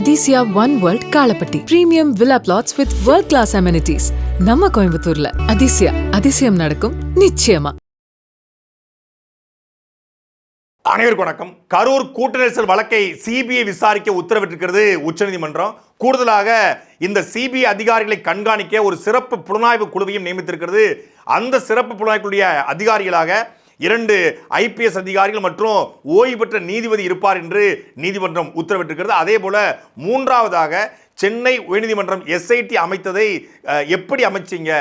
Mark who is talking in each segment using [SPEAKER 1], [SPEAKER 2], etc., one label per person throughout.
[SPEAKER 1] Athisaya one world Kalapatti premium villa plots with world class amenities நம்ம கோயம்புத்தூர்ல அதிசயா அதிசயம் நடக்கும் நிச்சயமா
[SPEAKER 2] அனைவருக்கும் வணக்கம். கரூர் கூட்ட நெரிசல் வழக்கை சிபிஐ விசாரிக்க உத்தரவிட்டிருக்கிறது உச்சநீதிமன்றம். கூடுதலாக இந்த சிபிஐ அதிகாரிகளை கண்காணிக்க ஒரு சிறப்பு புலனாய்வு குழுவையும் நியமித்திருக்கிறது. அந்த சிறப்பு புலனாய்வுடைய அதிகாரிகளாக இரண்டு ஐபிஎஸ் அதிகாரிகள் மற்றும் ஓய்வு பெற்ற நீதிபதி இருப்பார் என்று நீதிமன்றம் உத்தரவிட்டிருக்கிறது. அதே போல மூன்றாவதாக சென்னை உயர்நீதிமன்றம் எஸ்ஐடி அமைத்ததை எப்படி அமைச்சீங்க?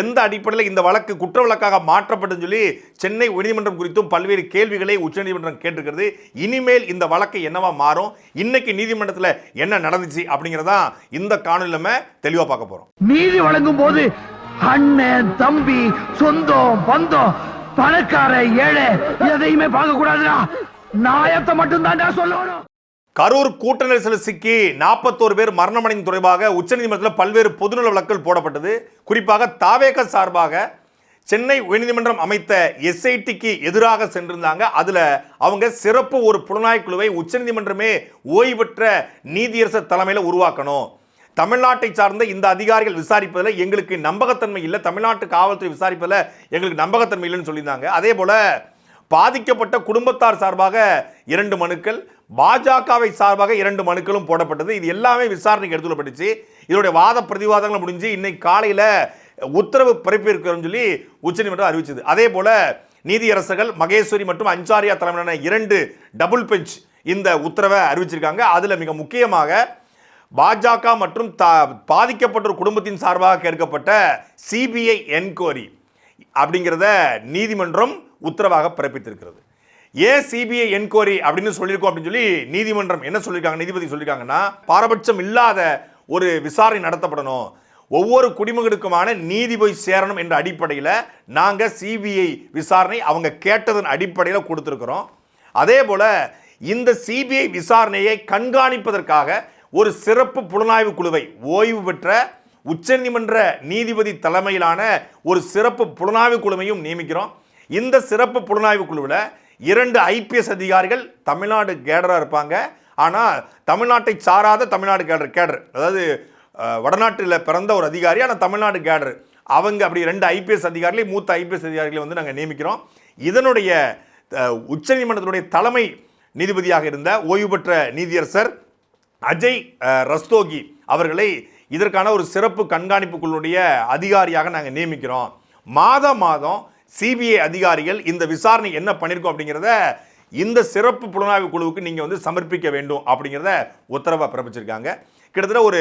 [SPEAKER 2] எந்த அடிப்படையில் இந்த வழக்கு குற்ற வழக்காக மாற்றப்படும் சொல்லி சென்னை உயர்நீதிமன்றம் குறித்தும் பல்வேறு கேள்விகளை உச்சநீதிமன்றம் கேட்டிருக்கிறது. இனிமேல் இந்த வழக்கு என்னவா மாறும்? இன்னைக்கு நீதிமன்றத்தில் என்ன நடந்துச்சு அப்படிங்கிறதா இந்த காணொலி நம்ம தெளிவாக பார்க்க போறோம்.
[SPEAKER 3] நீதி வழங்கும் போது அண்ணன் தம்பி சொந்தம் பந்தம் பணக்கார ஏழை எதையுமே பார்க்க கூடாதுடா நாயத்தை மட்டும் தான் சொல்லணும்.
[SPEAKER 2] கரூர் கூட்ட நெரிசலில் சிக்கி நாற்பத்தோரு பேர் மரணமடைந்த தொடர்பாக உச்சநீதிமன்றத்தில் பல்வேறு பொதுநல வழக்குகள் போடப்பட்டது. குறிப்பாக தாவேக சார்பாக சென்னை உயர்நீதிமன்றம் அமைத்த எஸ்ஐடிக்கு எதிராக சென்றிருந்தாங்க. அதில் அவங்க சிறப்பு ஒரு புலனாய்வு குழுவை உச்சநீதிமன்றமே ஓய்வு பெற்ற நீதியரசர் தலைமையில் உருவாக்கணும். தமிழ்நாட்டை சார்ந்த இந்த அதிகாரிகள் விசாரிப்பதில் எங்களுக்கு நம்பகத்தன்மை இல்லை. தமிழ்நாட்டு காவல்துறை விசாரிப்பதில் எங்களுக்கு நம்பகத்தன்மை இல்லைன்னு சொல்லியிருந்தாங்க. அதே போல் பாதிக்கப்பட்ட குடும்பத்தார் சார்பாக இரண்டு மனுக்கள் பாஜகவை சார்பாக இரண்டு மனுக்களும் போடப்பட்டது. இது எல்லாமே விசாரணைக்கு எடுத்துள்ளப்பட்டுச்சு. இதோடைய வாத பிரதிவாதங்கள் முடிஞ்சு இன்னைக்கு காலையில் உத்தரவு பிறப்பிருக்கிறோம் சொல்லி உச்சநீதிமன்றம் அறிவிச்சது. அதே போல நீதியரசர்கள் மகேஸ்வரி மற்றும் அஞ்சாரியா தலைமையிலான இரண்டு டபுள் பெஞ்ச் இந்த உத்தரவை அறிவிச்சிருக்காங்க. அதில் மிக முக்கியமாக பாஜக மற்றும் தா பாதிக்கப்பட்ட ஒரு குடும்பத்தின் சார்பாக கேட்கப்பட்ட சிபிஐ என்கொயரி அப்படிங்கிறத நீதிமன்றம் உத்தரவாக பிறப்பித்திருக்கிறது. ஏன் சிபிஐ என்கொயரி அப்படின்னு சொல்லியிருக்கோம் அப்படின்னு சொல்லி நீதிமன்றம் என்ன சொல்லியிருக்காங்க நீதிபதி சொல்லியிருக்காங்கன்னா பாரபட்சம் இல்லாத ஒரு விசாரணை நடத்தப்படணும். ஒவ்வொரு குடிமகனுக்குமான நீதி போய் சேரணும் என்ற அடிப்படையில் நாங்கள் சிபிஐ விசாரணை அவங்க கேட்டதன் அடிப்படையில் கொடுத்துருக்குறோம். அதே போல் இந்த சிபிஐ விசாரணையை கண்காணிப்பதற்காக ஒரு சிறப்பு புலனாய்வு குழுவை ஓய்வு பெற்ற உச்சநீதிமன்ற நீதிபதி தலைமையிலான ஒரு சிறப்பு புலனாய்வு குழுவையும் நியமிக்கிறோம். இந்த சிறப்பு புலனாய்வு குழுவில் இரண்டு ஐபிஎஸ் அதிகாரிகள் தமிழ்நாடு கேடராக இருப்பாங்க. ஆனால் தமிழ்நாட்டை சாராத தமிழ்நாடு கேடர் கேடர். அதாவது வடநாட்டில் பிறந்த ஒரு அதிகாரி ஆனால் தமிழ்நாடு கேடர். அவங்க அப்படி ரெண்டு ஐபிஎஸ் அதிகாரிகளை மூத்த ஐபிஎஸ் அதிகாரிகளை வந்து நாங்கள் நியமிக்கிறோம். இதனுடைய உச்சநீதிமன்றத்தினுடைய தலைமை நீதிபதியாக இருந்த ஓய்வு பெற்ற நீதியரசர் அஜய் ரஸ்தோகி அவர்களை இதற்கான ஒரு சிறப்பு கண்காணிப்பு அதிகாரியாக நாங்கள் நியமிக்கிறோம். மாதம் மாதம் சிபிஐ அதிகாரிகள் இந்த விசாரணை என்ன பண்ணியிருக்கோம் அப்படிங்கிறத இந்த சிறப்பு புலனாய்வு குழுவுக்கு நீங்கள் வந்து சமர்ப்பிக்க வேண்டும் அப்படிங்கிறத உத்தரவாக பிறப்பிச்சிருக்காங்க. கிட்டத்தட்ட ஒரு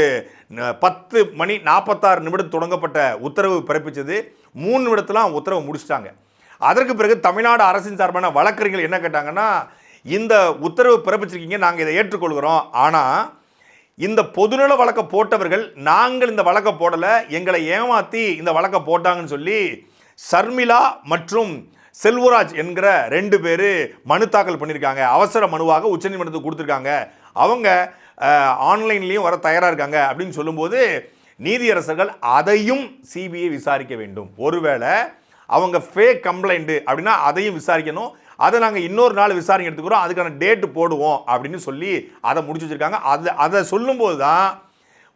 [SPEAKER 2] பத்து மணி நாற்பத்தாறு நிமிடம் தொடங்கப்பட்ட உத்தரவு பிறப்பிச்சது. மூணு நிமிடத்தில் உத்தரவு முடிச்சிட்டாங்க. அதற்கு பிறகு தமிழ்நாடு அரசின் சார்பான வழக்கறிஞர்கள் என்ன கேட்டாங்கன்னா இந்த உத்தரவு பிறப்பிச்சிருக்கீங்க நாங்கள் இதை ஏற்றுக்கொள்கிறோம். ஆனால் இந்த பொதுநல வழக்கை போட்டவர்கள் நாங்கள் இந்த வழக்கை போடலை எங்களை ஏமாற்றி இந்த வழக்கை போட்டாங்கன்னு சொல்லி சர்மிளா மற்றும் செல்வராஜ் என்கிற ரெண்டு பேர் மனு தாக்கல் பண்ணியிருக்காங்க. அவசர மனுவாக உச்சநீதிமன்றத்துக்கு கொடுத்துருக்காங்க. அவங்க ஆன்லைன்லேயும் வர தயாராக இருக்காங்க அப்படின்னு சொல்லும்போது நீதியரசர்கள் அதையும் சிபிஐ விசாரிக்க வேண்டும். ஒருவேளை அவங்க ஃபேக் கம்ப்ளைண்ட்டு அப்படின்னா அதையும் விசாரிக்கணும். அதை நாங்கள் இன்னொரு நாள் விசாரணை எடுத்துக்கிறோம். அதுக்கான டேட்டு போடுவோம் அப்படின்னு சொல்லி அதை முடிச்சு வச்சிருக்காங்க. அதை அதை சொல்லும்போது தான்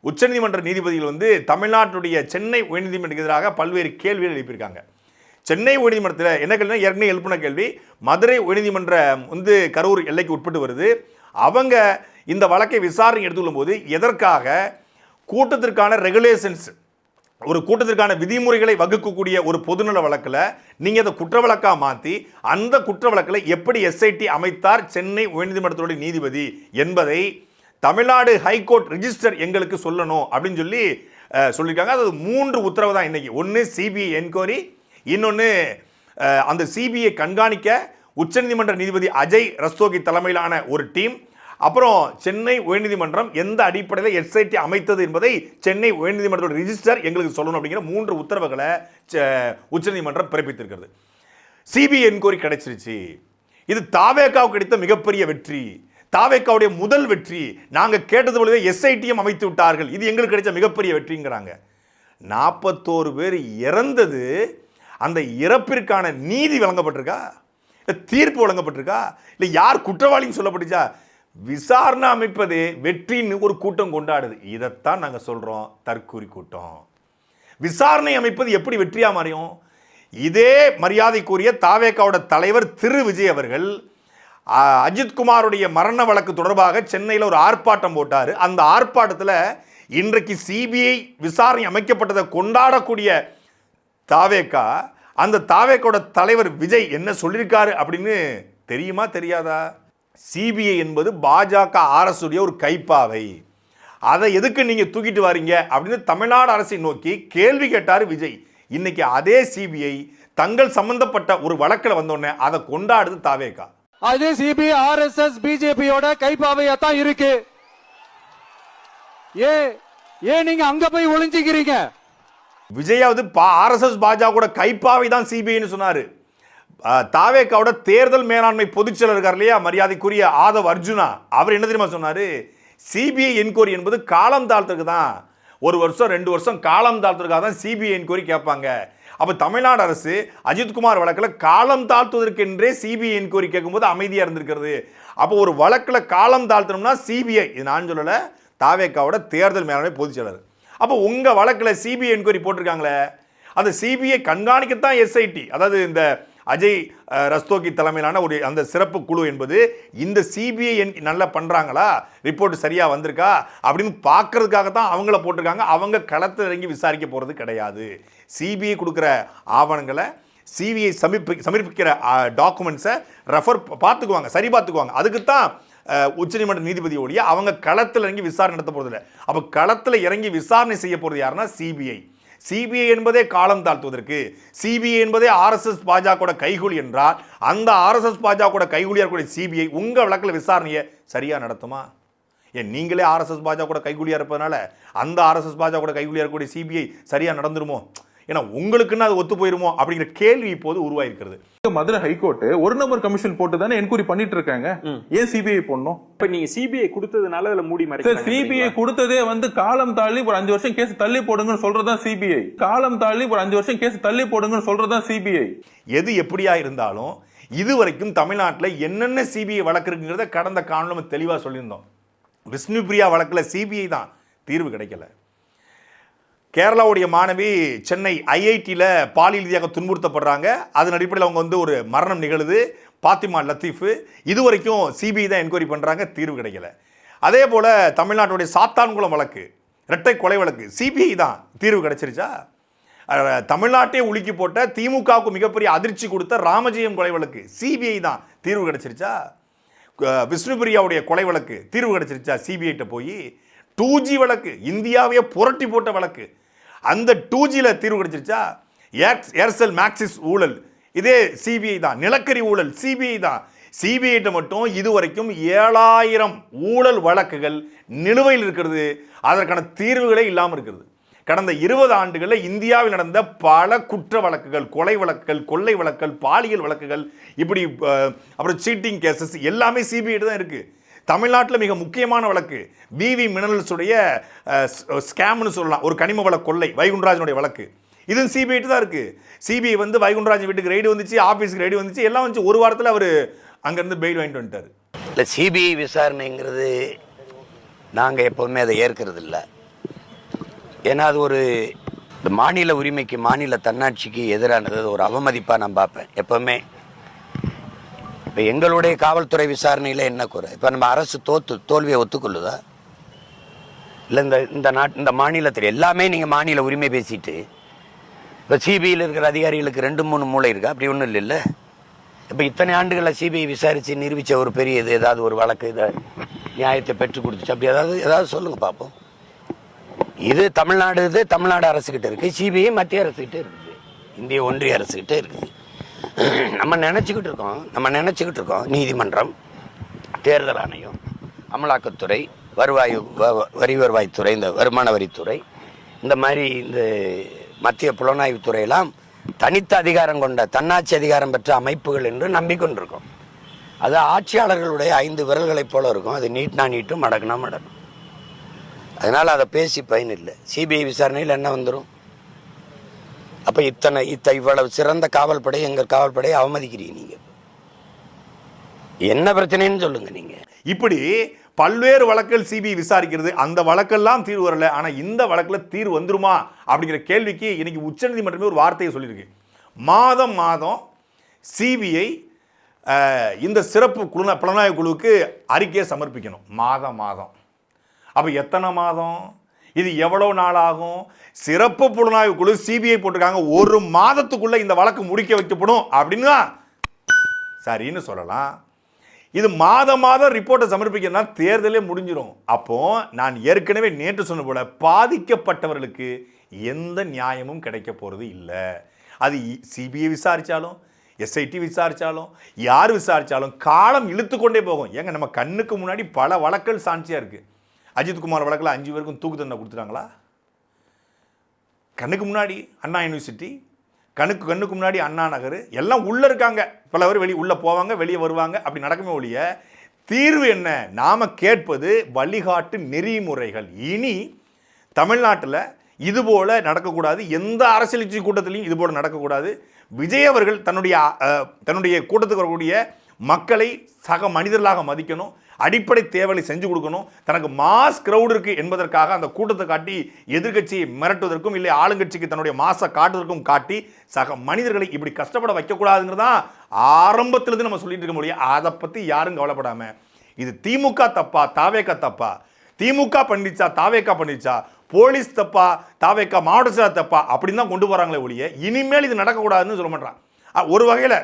[SPEAKER 2] உச்சநீதிமன்ற நீதிபதிகள் வந்து தமிழ்நாட்டுடைய சென்னை உயர்நீதிமன்றத்துக்கு எதிராக பல்வேறு கேள்விகள் எழுப்பியிருக்காங்க. சென்னை உயர்நீதிமன்றத்தில் என்ன கேள்வினா ஏற்கனவே எழுப்பின கேள்வி மதுரை உயர்நீதிமன்றம் வந்து கரூர் எல்லைக்கு உட்பட்டு வருது. அவங்க இந்த வழக்கை விசாரணை எடுத்துக்கொள்ளும் போது எதற்காக கூட்டத்திற்கான ரெகுலேஷன்ஸ் ஒரு கூட்டத்திற்கான விதிமுறைகளை வகுக்கக்கூடிய ஒரு பொதுநல வழக்கில் நீங்கள் அதை குற்ற வழக்காக மாற்றி அந்த குற்ற வழக்கில் எப்படி எஸ்ஐடி அமைத்தார் சென்னை உயர்நீதிமன்றத்துடைய நீதிபதி என்பதை தமிழ்நாடு ஹைகோர்ட் ரிஜிஸ்டர் எங்களுக்கு சொல்லணும் அப்படின்னு சொல்லி சொல்லியிருக்காங்க. அது மூன்று உத்தரவு தான் இன்றைக்கி ஒன்று சிபிஐ என்கொயரி இன்னொன்று அந்த சிபிஐ கண்காணிக்க உச்சநீதிமன்ற நீதிபதி அஜய் ரஸ்தோகி தலைமையிலான ஒரு டீம் அப்புறம் சென்னை உயர்நீதிமன்றம் எந்த அடிப்படையில் எஸ்ஐடி அமைத்தது என்பதை சென்னை உயர்நீதிமன்றத்தோட ரிஜிஸ்டர் எங்களுக்கு சொல்லணும் அப்படிங்கிற மூன்று உத்தரவுகளை உச்சநீதிமன்றம் பிறப்பித்திருக்கிறது. சிபிஐ என்கொயரி கிடைச்சிருச்சு. இது தாவேக்காவுக்கு கிடைத்த மிகப்பெரிய வெற்றி. தாவேக்காவுடைய முதல் வெற்றி. நாங்கள் கேட்டது பொழுதே எஸ்ஐடியும் அமைத்து விட்டார்கள். இது எங்களுக்கு கிடைச்ச மிகப்பெரிய வெற்றிங்கிறாங்க. நாற்பத்தோரு பேர் இறந்தது. அந்த இறப்பிற்கான நீதி வழங்கப்பட்டிருக்கா? இல்லை தீர்ப்பு வழங்கப்பட்டிருக்கா? இல்லை யார் குற்றவாளின்னு சொல்லப்பட்டுச்சா? விசாரணை அமைப்பது வெற்றின்னு ஒரு கூட்டம் கொண்டாடுது. இதைத்தான் நாங்கள் சொல்கிறோம் தற்கூறி கூட்டம். விசாரணை அமைப்பது எப்படி வெற்றியாக மாறியும்? இதே மரியாதைக்குரிய தாவேக்காவோட தலைவர் திரு விஜய் அவர்கள் அஜித்குமாருடைய மரண வழக்கு தொடர்பாக சென்னையில் ஒரு ஆர்ப்பாட்டம் போட்டார். அந்த ஆர்ப்பாட்டத்தில் இன்றைக்கு சிபிஐ விசாரணை அமைக்கப்பட்டதை கொண்டாடக்கூடிய தாவேக்கா அந்த தாவேக்கோட தலைவர் விஜய் என்ன சொல்லியிருக்காரு அப்படின்னு தெரியுமா தெரியாதா? சிபிஐ என்பது பாஜக அரசு உடைய ஒரு கைப்பாவை. அதை எதுக்கு நீங்க தூக்கிட்டு வாரீங்க? அப்படின்னு தமிழ்நாடு அரசை நோக்கி கேள்வி கேட்டார் விஜய். இன்னைக்கு அதே சிபிஐ தங்கள் சம்பந்தப்பட்ட ஒரு வழக்கில் வந்தோடனே அதை கொண்டாடுது தாவேக்கா
[SPEAKER 4] அது சிபிஐ ஆர்எஸ்எஸ் பிஜேபியோட கைப்பாவையா தான் இருக்கு. ஏ ஏன் நீங்க அங்க போய் ஒளிஞ்சுக்கிறீங்க?
[SPEAKER 2] விஜயாவது ஆர்எஸ்எஸ் பாஜக கூட கைப்பாவை தான் சிபிஐன்னு சொன்னாரு. தாவேக்காவோட தேர்தல் மேலாண்மை பொதுச்செயலர் இருக்கார் இல்லையா? மரியாதைக்குரிய ஆதவ் அர்ஜுனா. அவர் என்ன தெரியுமா சொன்னார்? சிபிஐ என்கொயரி என்பது காலம் தாழ்த்துக்கு தான். ஒரு வருஷம் ரெண்டு வருஷம் காலம் தாழ்த்துறதுக்காக தான் சிபிஐ என்கொயரி கேட்பாங்க. அப்போ தமிழ்நாடு அரசு அஜித்குமார் வழக்கில் காலம் தாழ்த்துவதற்கென்றே சிபிஐ என்கொயரி கேட்கும்போது அமைதியாக இருந்திருக்கிறது. அப்போ ஒரு வழக்கில் காலம் தாழ்த்தணும்னா சிபிஐ இது நான் சொல்லலை தாவேக்காவோட தேர்தல் மேலாண்மை பொதுச் செயலர். அப்போ உங்கள் வழக்கில் சிபிஐ என்கொயரி போட்டிருக்காங்களே அந்த சிபிஐ கண்காணிக்கத்தான் எஸ்ஐடி அதாவது இந்த அஜய் ரஸ்தோகி தலைமையிலான ஒரு அந்த சிறப்பு குழு என்பது இந்த சிபிஐ நல்லா பண்ணுறாங்களா ரிப்போர்ட் சரியாக வந்திருக்கா? அப்படின்னு பார்க்கறதுக்காக தான் அவங்கள போட்டிருக்காங்க. அவங்க களத்தில் இறங்கி விசாரிக்க போகிறது கிடையாது. சிபிஐ கொடுக்குற ஆவணங்களை சிபிஐ சமர்ப்பி சமர்ப்பிக்கிற டாக்குமெண்ட்ஸை ரெஃபர் பார்த்துக்குவாங்க. சரி பார்த்துக்குவாங்க. அதுக்கு தான் உச்சநீதிமன்ற நீதிபதி ஒழிய அவங்க களத்தில் இறங்கி விசாரணை நடத்த போகிறதில்ல அப்போ களத்தில் இறங்கி விசாரணை செய்ய போகிறது யாருன்னா சிபிஐ சிபிஐ என்பதே காலம் தாழ்த்துவதற்கு சிபிஐ என்பதே ஆர்எஸ்எஸ் பாஜக கைகூலி என்றால் அந்த ஆர்எஸ்எஸ் பாஜக கைகூலியா இருக்கக்கூடிய சிபிஐ உங்கள் வழக்கில் விசாரணையை சரியாக நடத்துமா? ஏன் நீங்களே ஆர்எஸ்எஸ் பாஜக கைகூலியாக இருப்பதனால அந்த ஆர்எஸ்எஸ் பாஜக கைகூலியாக இருக்கக்கூடிய சிபிஐ சரியாக நடந்துருமோ? ஏன்னா உங்களுக்குன்னு அது ஒத்து போயிருமோ அப்படிங்கிற கேள்வி இப்போது உருவாயிருக்கிறது.
[SPEAKER 5] மதுரை ஹைகோர்ட் ஒரு நம்பர் கமிஷன் போட்டு தானே என்கொயரி பண்ணிட்டு இருக்காங்க ஏன் சிபிஐ போடணும்?
[SPEAKER 6] இப்ப நீங்க சிபிஐ கொடுத்ததுனால அதுல மூடி மறைக்கிறாங்க
[SPEAKER 5] சிபிஐ கொடுத்ததே வந்து காலம் தாழி ஒரு அஞ்சு வருஷம் கேஸ் தள்ளி போடுங்கன்னு சொல்றதுதான் சிபிஐ காலம் தாழி ஒரு அஞ்சு வருஷம் கேஸ் தள்ளி போடுங்கன்னு சொல்றதுதான் சிபிஐ
[SPEAKER 2] எது எப்படியா இருந்தாலும் இதுவரைக்கும் தமிழ்நாட்டில் என்னென்ன சிபிஐ வழக்கு இருக்குங்கிறத கடந்த காலம் தெளிவாக சொல்லியிருந்தோம். விஷ்ணுபிரியா வழக்கில் சிபிஐ தான் தீர்வு கிடைக்கல. கேரளாவுடைய மாணவி சென்னை ஐஐடியில் பாலியல் ரீதியாக துன்புறுத்தப்படுறாங்க. அதன் அடிப்படையில் அவங்க வந்து ஒரு மரணம் நிகழுது. பாத்திமா லத்தீஃபு இது வரைக்கும் சிபிஐ தான் என்கொயரி பண்ணுறாங்க தீர்வு கிடைக்கல. அதே போல் தமிழ்நாட்டுடைய சாத்தான்குளம் வழக்கு இரட்டை கொலை வழக்கு சிபிஐ தான் தீர்வு கிடைச்சிருச்சா? தமிழ்நாட்டே உலுக்கி போட்ட திமுகவுக்கு மிகப்பெரிய அதிர்ச்சி கொடுத்த ராமஜெயம் கொலை வழக்கு சிபிஐ தான் தீர்வு கிடைச்சிருச்சா? விஷ்ணுபிரியாவுடைய கொலை வழக்கு தீர்வு கிடைச்சிருச்சா? சிபிஐட்ட போய் டூ ஜி வழக்கு இந்தியாவையே புரட்டி போட்ட வழக்கு. அந்த டூ ஜியில் தீர்வு கிடைச்சிருச்சா? ஏர்ஸ் ஏர்செல் மேக்சிஸ் ஊழல். இதே சிபிஐ தான் நிலக்கரி ஊழல் சிபிஐ தான். சிபிஐட்ட மட்டும் இதுவரைக்கும் ஏழாயிரம் ஊழல் வழக்குகள் நிலுவையில் இருக்கிறது. அதற்கான தீர்வுகளே இல்லாமல் இருக்கிறது கடந்த இருபது ஆண்டுகளில் இந்தியாவில் நடந்த பல குற்ற வழக்குகள் கொலை வழக்குகள் கொள்ளை வழக்குகள் பாலியல் வழக்குகள் இப்படி அப்புறம் சீட்டிங் கேசஸ் எல்லாமே சிபிஐட்டு தான் இருக்குது தமிழ்நாட்டில் மிக முக்கியமான வழக்கு. பிவி மினரல்ஸுடைய ஸ்கேம்னு சொல்லலாம். ஒரு கனிம வள கொள்ளை வைகுண்டராஜனுடைய வழக்கு. இது சிபிஐட்டு தான் இருக்குது சிபிஐ வந்து வைகுண்டராஜன் வீட்டுக்கு ரைடு வந்துச்சு ஆஃபீஸுக்கு ரைடு வந்துச்சு எல்லாம் வந்துச்சு. ஒரு வாரத்தில் அவர் அங்கேருந்து பெயில் வாங்கிட்டு வந்துட்டார்.
[SPEAKER 7] இல்லை சிபிஐ விசாரணைங்கிறது நாங்கள் எப்போவுமே அதை ஏற்கிறது இல்லை ஏன்னா அது ஒரு இந்த மாநில உரிமைக்கு மாநில தன்னாட்சிக்கு எதிரானது. ஒரு அவமதிப்பாக நான் பார்ப்பேன். எப்போவுமே இப்போ எங்களுடைய காவல்துறை விசாரணையில் என்ன குறை? இப்போ நம்ம அரசு தோத்து தோல்வியை ஒத்துக்கொள்ளுதா? இல்லை இந்த இந்த நாட் இந்த மாநிலத்தில் எல்லாமே நீங்கள் மாநில உரிமை பேசிட்டு இப்போ சிபிஐயில் இருக்கிற அதிகாரிகளுக்கு ரெண்டு மூணு மூளை இருக்கா? அப்படி ஒன்றும் இல்லைல்ல. இப்போ இத்தனை ஆண்டுகளில் சிபிஐ விசாரித்து நிரூபித்த ஒரு பெரிய இது ஏதாவது ஒரு வழக்கு இதை நியாயத்தை பெற்றுக் கொடுத்துச்சு. அப்படி ஏதாவது ஏதாவது சொல்லுங்கள் பார்ப்போம் இது தமிழ்நாடு இது தமிழ்நாடு அரசுக்கிட்ட இருக்குது சிபிஐ மத்திய அரசுக்கிட்டே இருக்குது இந்திய ஒன்றிய அரசுக்கிட்டே இருக்குது நம்ம நினச்சிக்கிட்டு இருக்கோம். நம்ம நினச்சிக்கிட்டு இருக்கோம். நீதிமன்றம் தேர்தல் ஆணையம் அமலாக்கத்துறை வருவாய் வ- வரி வருவாய்த்துறை இந்த வருமான வரித்துறை இந்த மாதிரி இந்த மத்திய புலனாய்வுத்துறையெல்லாம் தனித்த அதிகாரம் கொண்ட தன்னாட்சி அதிகாரம் பெற்ற அமைப்புகள் என்று நம்பிக்கொண்டிருக்கோம். அது ஆட்சியாளர்களுடைய ஐந்து விரல்களைப் போல இருக்கும். அது நீட்னா நீட்டும் மடக்குனா மடக்கும். அதனால் அதை பேசி பயன் இல்லை. சிபிஐ விசாரணையில் என்ன வந்துடும் அப்ப இத்தனை இத்த இவ்வளவு சிறந்த காவல்படை எங்க காவல்படையை அவமதிக்கிறீங்க நீங்க. என்ன பிரச்சனைன்னு சொல்லுங்க நீங்க.
[SPEAKER 2] இப்படி பல்வேறு வழக்குகள் சிபிஐ விசாரிக்கிறது அந்த வழக்கெல்லாம் தீர்வு வரல ஆனால் இந்த வழக்கில் தீர்வு வந்துருமா அப்படிங்கிற கேள்விக்கு இன்னைக்கு உச்சநீதிமன்றமே ஒரு வார்த்தையை சொல்லியிருக்கு. மாதம் மாதம் சிபிஐ இந்த சிறப்பு குழு புலனாய்வு குழுவுக்கு அறிக்கையை சமர்ப்பிக்கணும். மாதம் மாதம். அப்போ எத்தனை மாதம்? இது எவ்வளோ நாள் ஆகும் சிறப்பு புலனாய்வு குழு சிபிஐ போட்டிருக்காங்க. ஒரு மாதத்துக்குள்ளே இந்த வழக்கு முடிக்க வைக்கப்படும். அப்படின்னு சரின்னு சொல்லலாம். இது மாதம் மாதம் ரிப்போர்ட்டை சமர்ப்பிக்கிறதுனா தேர்தலே முடிஞ்சிடும் அப்போ நான் ஏற்கனவே நேற்று சொன்ன போல பாதிக்கப்பட்டவர்களுக்கு எந்த நியாயமும் கிடைக்க போகிறது இல்லை. அது சிபிஐ விசாரித்தாலும் எஸ்ஐடி விசாரித்தாலும் யார் விசாரித்தாலும் காலம் இழுத்து கொண்டே போகும். ஏங்க நம்ம கண்ணுக்கு முன்னாடி பல வழக்கல் சாட்சியாக இருக்குது அஜித்குமார் வழக்கில் அஞ்சு பேருக்கும் தூக்கு தண்டனை கொடுத்துட்டாங்களா? கண்ணுக்கு முன்னாடி அண்ணா யூனிவர்சிட்டி கண்ணுக்கு கண்ணுக்கு முன்னாடி அண்ணா நகர் எல்லாம் உள்ளே இருக்காங்க. பல பேர் வெளியே உள்ளே போவாங்க வெளியே வருவாங்க. அப்படி நடக்குமே ஒழிய தீர்வு என்ன? நாம் கேட்பது வழிகாட்டு நெறிமுறைகள். இனி தமிழ்நாட்டில் இதுபோல நடக்கக்கூடாது. எந்த அரசியல் கட்சி கூட்டத்திலையும் இதுபோல் நடக்கக்கூடாது. விஜய் அவர்கள் தன்னுடைய தன்னுடைய கூட்டத்துக்கு வரக்கூடிய மக்களை சக மனிதர்களாக மதிக்கணும். அடிப்படை தேவைகளை செஞ்சு கொடுக்கணும். தனக்கு மாஸ் க்ரௌடு இருக்கு என்பதற்காக அந்த கூட்டத்தை காட்டி எதிர்கட்சியை மிரட்டுவதற்கும் இல்லை ஆளுங்கட்சிக்கு தன்னுடைய மாசை காட்டுவதற்கும் காட்டி சக மனிதர்களை இப்படி கஷ்டப்பட வைக்கக்கூடாதுங்கிறதான் ஆரம்பத்திலிருந்து நம்ம சொல்லிட்டு இருக்க முடியும். அதை பற்றி யாரும் கவலைப்படாமல் இது திமுக தப்பா? தாவேக்கா தப்பா? திமுக பண்ணிச்சா? தாவேக்கா பண்ணிச்சா? போலீஸ் தப்பா? தாவேக்கா மாவட்ட செயலர் தப்பா? அப்படின்னு தான் கொண்டு போகிறாங்களே ஒழிய இனிமேல் இது நடக்கக்கூடாதுன்னு சொல்ல மாட்டான் ஒரு வகையில்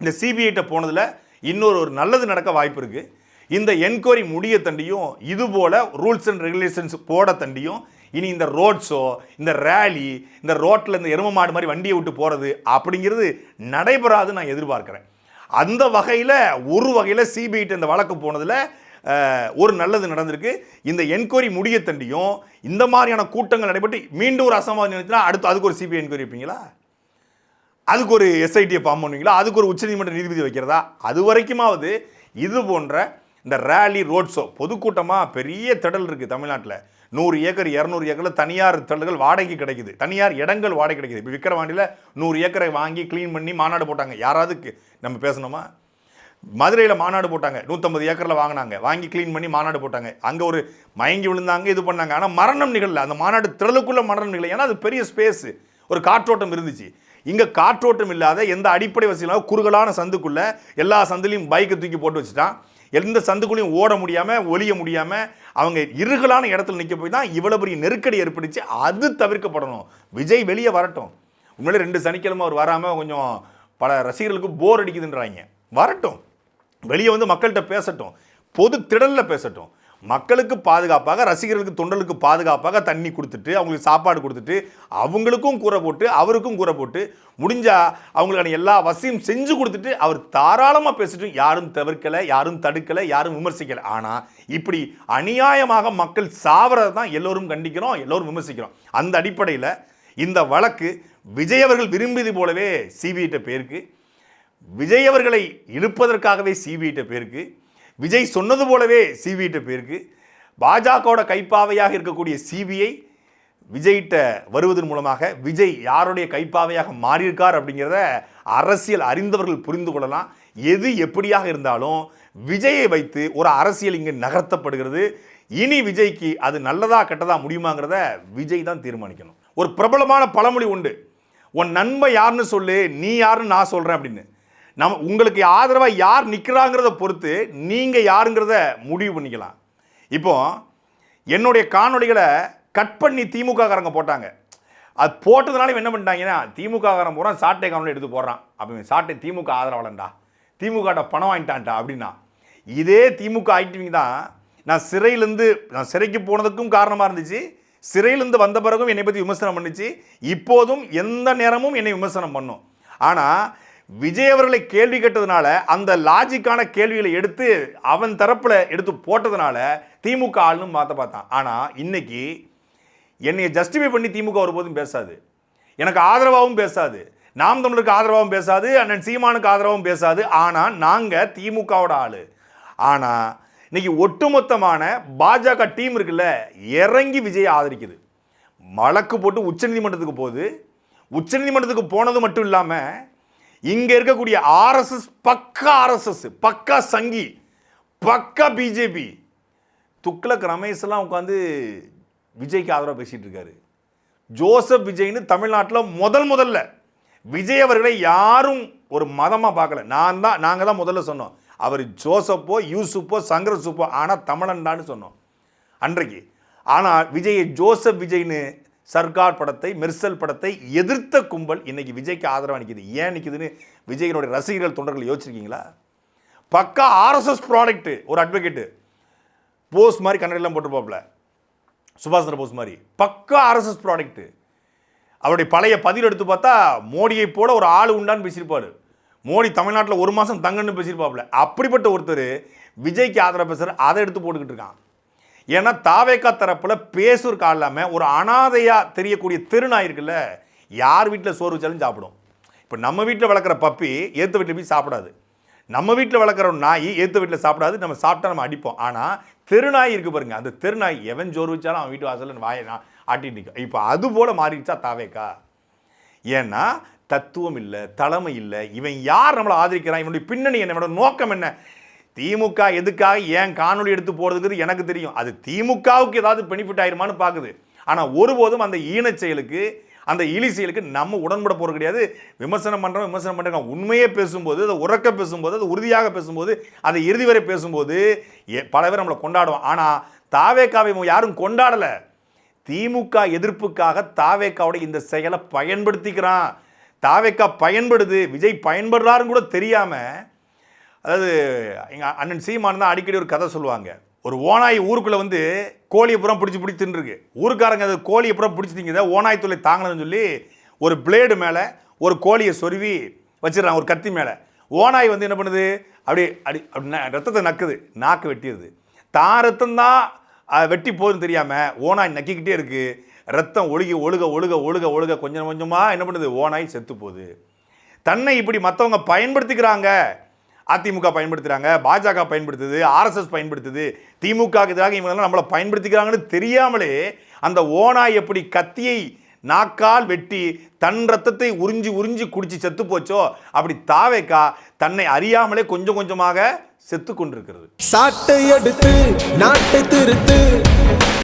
[SPEAKER 2] இந்த சிபிஐட்ட போனதில் இன்னொரு ஒரு நல்லது நடக்க வாய்ப்பு இருக்குது இந்த என்கொயரி முடிய தண்டியும் இது போல் ரூல்ஸ் அண்ட் ரெகுலேஷன்ஸ் போட தண்டியும் இனி இந்த ரோட்ஸோ இந்த ரேலி இந்த ரோட்டில் இந்த எரும மாடு மாதிரி வண்டியை விட்டு போகிறது அப்படிங்கிறது நடைபெறாது நான் எதிர்பார்க்குறேன். அந்த வகையில் ஒரு வகையில் சிபிஐட்டு இந்த வழக்கு போனதில் ஒரு நல்லது நடந்திருக்கு. இந்த என்கொயரி முடிய தண்டியும் இந்த மாதிரியான கூட்டங்கள் நடைபெற்று மீண்டும் ஒரு அசம்பாவிதம் நினைச்சுன்னா அடுத்து அதுக்கு ஒரு சிபிஐ என்கொயரி வைப்பீங்களா? அதுக்கு ஒரு எஸ்ஐடியை ஃபார்ம் பண்ணுவீங்களா? அதுக்கு ஒரு உச்சநீதிமன்ற நீதிபதி வைக்கிறதா? அது வரைக்குமாவது இது போன்ற இந்த ரேலி ரோட் ஷோ பொதுக்கூட்டமாக பெரிய திடல் இருக்குது தமிழ்நாட்டில். நூறு ஏக்கர் இரநூறு ஏக்கரில் தனியார் திடல்கள் வாடகைக்கு கிடைக்குது. தனியார் இடங்கள் வாடகை கிடைக்குது. இப்போ விக்கிரவாண்டியில் நூறு ஏக்கரை வாங்கி க்ளீன் பண்ணி மாநாடு போட்டாங்க. யாராவதுக்கு நம்ம பேசணுமா? மதுரையில் மாநாடு போட்டாங்க. நூற்றம்பது ஏக்கரில் வாங்கினாங்க. வாங்கி க்ளீன் பண்ணி மாநாடு போட்டாங்க. அங்கே ஒரு மயங்கி விழுந்தாங்க இது பண்ணாங்க. ஆனால் மரணம் நிகழல. அந்த மாநாடு திரளுக்குள்ள மரணம் நிகழல. ஏன்னா அது பெரிய ஸ்பேஸ் ஒரு காற்றோட்டம் இருந்துச்சு. இங்கே காற்றோட்டம் இல்லாத எந்த அடிப்படை வசதி குறுகலான சந்துக்குள்ளே எல்லா சந்துலையும் பைக்கை தூக்கி போட்டு வச்சுட்டான். எந்த சந்துக்குள்ளேயும் ஓட முடியாமல் ஒளிய முடியாமல் அவங்க இருகலான இடத்துல நிற்க போய் தான் இவ்வளோ பெரிய நெருக்கடி ஏற்பட்டுச்சு. அது தவிர்க்கப்படணும். விஜய் வெளியே வரட்டும். உண்மையிலே ரெண்டு சனிக்கிழமை அவர் வராமல் கொஞ்சம் பல ரசிகர்களுக்கு போர் அடிக்குதுன்றாங்க. வரட்டும். வெளியே வந்து மக்கள்கிட்ட பேசட்டும். பொது திடலில் பேசட்டும். மக்களுக்கு பாதுகாப்பாக ரசிகர்களுக்கு தொண்டர்களுக்கு பாதுகாப்பாக தண்ணி கொடுத்துட்டு அவங்களுக்கு சாப்பாடு கொடுத்துட்டு அவங்களுக்கும் கூரை போட்டு அவருக்கும் கூரை போட்டு முடிஞ்சால் அவங்களுக்கான எல்லா வசதியும் செஞ்சு கொடுத்துட்டு அவர் தாராளமாக பேசிட்டு யாரும் தவிர்க்கலை யாரும் தடுக்கலை யாரும் விமர்சிக்கலை. ஆனால் இப்படி அநியாயமாக மக்கள் சாவறதை தான் எல்லோரும் கண்டிக்கிறோம் எல்லோரும் விமர்சிக்கிறோம். அந்த அடிப்படையில் இந்த வழக்கு விஜய் அவர்கள் விரும்பியது போலவே சிபிஐட்ட பேருக்கு விஜய் அவர்களை இழுப்பதற்காகவே சிபிஐட்ட பேருக்கு விஜய் சொன்னது போலவே சிபிஐட்ட போயிருக்கு. பாஜகவோட கைப்பாவையாக இருக்கக்கூடிய சிபிஐ விஜய்கிட்ட வருவதன் மூலமாக விஜய் யாருடைய கைப்பாவையாக மாறியிருக்கார் அப்படிங்கிறத அரசியல் அறிந்தவர்கள் புரிந்து கொள்ளலாம். எது எப்படியாக இருந்தாலும் விஜயை வைத்து ஒரு அரசியல் இங்கு நகர்த்தப்படுகிறது. இனி விஜய்க்கு அது நல்லதா கெட்டதா முடியுமாங்கிறத விஜய் தான் தீர்மானிக்கணும். ஒரு பிரபலமான பழமொழி உண்டு. உன் நண்பன் யாருன்னு சொல்லு நீ யாருன்னு நான் சொல்கிறேன் அப்படின்னு. நம்ம உங்களுக்கு ஆதரவாக யார் நிற்கிறாங்கிறத பொறுத்து நீங்கள் யாருங்கிறத முடிவு பண்ணிக்கலாம். இப்போ என்னுடைய காணொளிகளை கட் பண்ணி திமுககாரங்க போட்டாங்க. அது போட்டதுனால என்ன பண்ணிட்டாங்கன்னா திமுக போகிறான் சாட்டை காணொலி எடுத்து போடுறான். அப்படி சாட்டை திமுக ஆதரவாளன்டா. திமுகட்ட பணம் வாங்கிட்டான்டா அப்படின்னா இதே திமுக ஆக்டிவிங் தான் நான் சிறையிலேருந்து நான் சிறைக்கு போனதுக்கும் காரணமாக இருந்துச்சு. சிறையிலேருந்து வந்த பிறகும் என்னை பற்றி விமர்சனம் பண்ணிச்சு. இப்போதும் எந்த நேரமும் என்னை விமர்சனம் பண்ணும். ஆனால் விஜய் அவர்களை கேள்வி கேட்டதுனால அந்த லாஜிக்கான கேள்விகளை எடுத்து அவன் தரப்பில் எடுத்து போட்டதுனால திமுக ஆள்னு மாற்ற பார்த்தான். ஆனால் இன்னைக்கு என்னை ஜஸ்டிஃபை பண்ணி திமுக ஒருபோதும் பேசாது. எனக்கு ஆதரவாகவும் பேசாது. நாம் தமிழருக்கு ஆதரவாகவும் பேசாது அண்ணன் சீமானுக்கு ஆதரவாகவும் பேசாது. ஆனால் நாங்கள் திமுகவோட ஆள். ஆனால் இன்னைக்கு ஒட்டுமொத்தமான பாஜக டீம் இருக்குல்ல இறங்கி விஜயை ஆதரிக்குது. வழக்கு போட்டு உச்சநீதிமன்றத்துக்கு போகுது. உச்சநீதிமன்றத்துக்கு போனது மட்டும் இல்லாமல் இங்கே இருக்கக்கூடிய ஆர்எஸ்எஸ் பக்கா ஆர்எஸ்எஸ் பக்கா சங்கி பக்கா பிஜேபி துக்ளக் ரமேஷ்லாம் உட்காந்து விஜய்க்கு ஆதரவாக பேசிகிட்டு இருக்காரு. ஜோசப் விஜய்னு தமிழ்நாட்டில் முதல் முதல்ல விஜய் அவர்களை யாரும் ஒரு மதமாக பார்க்கல. நான் தான் நாங்கள் தான் முதல்ல சொன்னோம். அவர் ஜோசப்போ யூசுப்போ சங்கர சூப்போ ஆனால் தமிழன்டான்னு சொன்னோம். அன்றைக்கு. ஆனால் விஜயை ஜோசப் விஜய்னு சர்க்கார் படத்தை மெர்சல் படத்தை எதிர்த்த கும்பல் இன்னைக்கு விஜய்க்கு ஆதரவாக நிற்கிது ஏன் நிற்கிதுன்னு விஜயனுடைய ரசிகர்கள் தொண்டர்கள் யோசிச்சிருக்கீங்களா? பக்கா ஆர்எஸ்எஸ் ப்ராடக்ட்டு ஒரு அட்வொகேட்டு போஸ் மாதிரி கண்ணடிலாம் போட்டிருப்பாப்ல சுபாஷ் சந்திர போஸ் மாதிரி. பக்கா ஆர்எஸ்எஸ் ப்ராடக்ட்டு அவருடைய பழைய பதிவு எடுத்து பார்த்தா மோடியை போல ஒரு ஆள் உண்டான்னு பேசியிருப்பாரு. மோடி தமிழ்நாட்டில் ஒரு மாதம் தங்கன்னு பேசியிருப்பாப்ல அப்படிப்பட்ட ஒருத்தர் விஜய்க்கு ஆதரவு பேசுகிற அதை எடுத்து போட்டுக்கிட்டு இருக்கான். ஏன்னா தாவேக்கா தரப்பில் பேசுறதுக்கு ஆள் இல்லாமல் ஒரு அனாதையாக தெரியக்கூடிய திருநாய் இருக்குல்ல யார் வீட்டில் சோறு வச்சாலும் சாப்பிடும். இப்போ நம்ம வீட்டில் வளர்க்குற பப்பி ஏற்ற வீட்டில் போய் சாப்பிடாது. நம்ம வீட்டில் வளர்க்குற ஒரு நாய் ஏற்ற வீட்டில் சாப்பிடாது நம்ம சாப்பிட்டா நம்ம அடிப்போம். ஆனால் தெருநாய் இருக்கு பாருங்க அந்த தெருநாய் எவன் சோறு வச்சாலும் அவன் வீட்டு வாசலில் வாயை நான் ஆட்டிட்டு நிற்கும் இப்போ அது போல் மாறிடுச்சா தாவேக்கா? ஏன்னா தத்துவம் இல்லை தலைமை இல்லை இவன் யார் நம்மளை ஆதரிக்கிறான்? இவனுடைய பின்னணி என்ன? இவனோட நோக்கம் என்ன? திமுக எதுக்காக ஏன் காணொளி எடுத்து போகிறதுக்கு எனக்கு தெரியும். அது திமுகவுக்கு ஏதாவது பெனிஃபிட் ஆயிருமான்னு பார்க்குது ஆனால் ஒருபோதும் அந்த ஈனச் செயலுக்கு அந்த இழி செயலுக்கு நம்ம உடன்பட போகிறது கிடையாது. விமர்சனம் பண்ணுறோம் விமர்சனம் பண்ணுறோம் உண்மையே பேசும்போது அதை உறக்க பேசும்போது அது உறுதியாக பேசும்போது அதை இறுதி வரை பேசும்போது எ- பல பேர் நம்மளை கொண்டாடுவோம் ஆனால் தாவேக்காவை யாரும் கொண்டாடலை. திமுக எதிர்ப்புக்காக தாவேக்காவோட இந்த செயலை பயன்படுத்திக்கிறான். தாவேக்கா பயன்படுது. விஜய் பயன்படுறாருன்னு கூட தெரியாமல் அதாவது எங்கள் அண்ணன் சீமான் தான் அடிக்கடி ஒரு கதை சொல்லுவாங்க. ஒரு ஓனாய் ஊருக்குள்ளே வந்து கோழியை புறம் பிடிச்சி பிடிச்சி தின்னுருக்கு. ஊருக்காரங்க அது கோழியை புறம் பிடிச்சி திங்குத ஓனாய் தொழில் தாங்கணும்னு சொல்லி ஒரு பிளேடு மேலே ஒரு கோழியை சொருவி வச்சிடறாங்க ஒரு கத்தி மேலே. ஓனாய் வந்து என்ன பண்ணுது? அப்படி அடி அப்படி ந- ரத்தத்தை நக்குது நாக்கு வெட்டிடுது. தான் ரத்தம் தான் வெட்டி போகுதுன்னு தெரியாமல் ஓனாய் நக்கிக்கிட்டே இருக்குது ரத்தம் ஒழுகி ஒழுக ஒழுக ஒழுக ஒழுக கொஞ்சம் கொஞ்சமாக என்ன பண்ணுது? ஓனாய் செத்து போகுது. தன்னை இப்படி மற்றவங்க பயன்படுத்திக்கிறாங்க. அதிமுக பயன்படுத்துகிறாங்க பாஜக பயன்படுத்துது ஆர்எஸ்எஸ் பயன்படுத்துது திமுக எதிராக இவங்கெல்லாம் நம்மளை பயன்படுத்திக்கிறாங்கன்னு தெரியாமலே அந்த ஓனாய் எப்படி கத்தியை நாக்கால் வெட்டி தன் ரத்தத்தை உறிஞ்சி உறிஞ்சி குடிச்சு செத்து போச்சோ அப்படி தாவேக்கா தன்னை அறியாமலே கொஞ்சம் கொஞ்சமாக செத்து கொண்டிருக்கிறது.
[SPEAKER 8] சாட்டை எடுத்து நாட்டை திருத்து.